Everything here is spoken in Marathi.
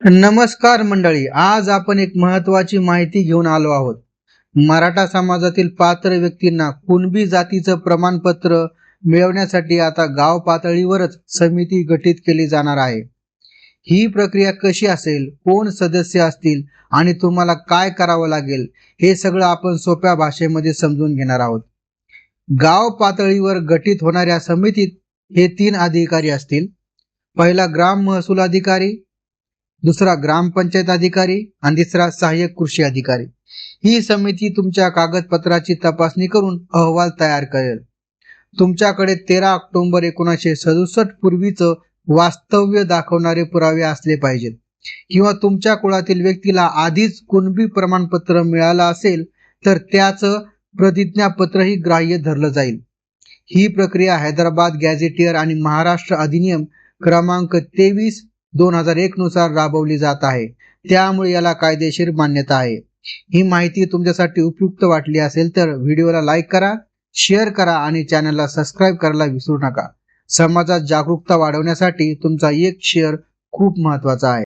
नमस्कार मंडळी आज आपण एक महत्वाची माहिती घेऊन आलो आहोत. मराठा समाजातील पात्र व्यक्तींना कुणबी जातीचं प्रमाणपत्र मिळवण्यासाठी आता गाव पातळीवरच समिती गठीत केली जाणार आहे. ही प्रक्रिया कशी असेल कोण सदस्य असतील आणि तुम्हाला काय करावं लागेल हे सगळं आपण सोप्या भाषेमध्ये समजून घेणार आहोत. गाव पातळीवर गठीत होणाऱ्या समितीत हे तीन अधिकारी असतील. पहिला ग्राम महसूल अधिकारी दुसरा ग्रामपंचायत अधिकारी आणि तिसरा सहाय्यक कृषी अधिकारी. ही समिती तुमच्या कागदपत्राची तपासणी करून अहवाल तयार करेल. तुमच्याकडे तेरा ऑक्टोबर एकोणीसशे सदुसष्ट पूर्वीचं वास्तव्य दाखवणारे पुरावे असले पाहिजेत. किंवा तुमच्या कुळातील व्यक्तीला आधीच कुणबी प्रमाणपत्र मिळालं असेल तर त्याचं प्रतिज्ञापत्रही ग्राह्य धरलं जाईल. ही प्रक्रिया हैदराबाद गॅझेटियर आणि महाराष्ट्र अधिनियम क्रमांक तेवीस दोन हजार एक नुसार राबवली जात आहे. त्यामुळे याला कायदेशीर मान्यता आहे. ही माहिती तुमच्यासाठी उपयुक्त वाटली असेल तर व्हिडिओला लाईक करा शेअर करा आणि चॅनलला सबस्क्राईब करायला विसरू नका. समाजात जागरूकता वाढवण्यासाठी तुमचा एक शेअर खूप महत्त्वाचा आहे.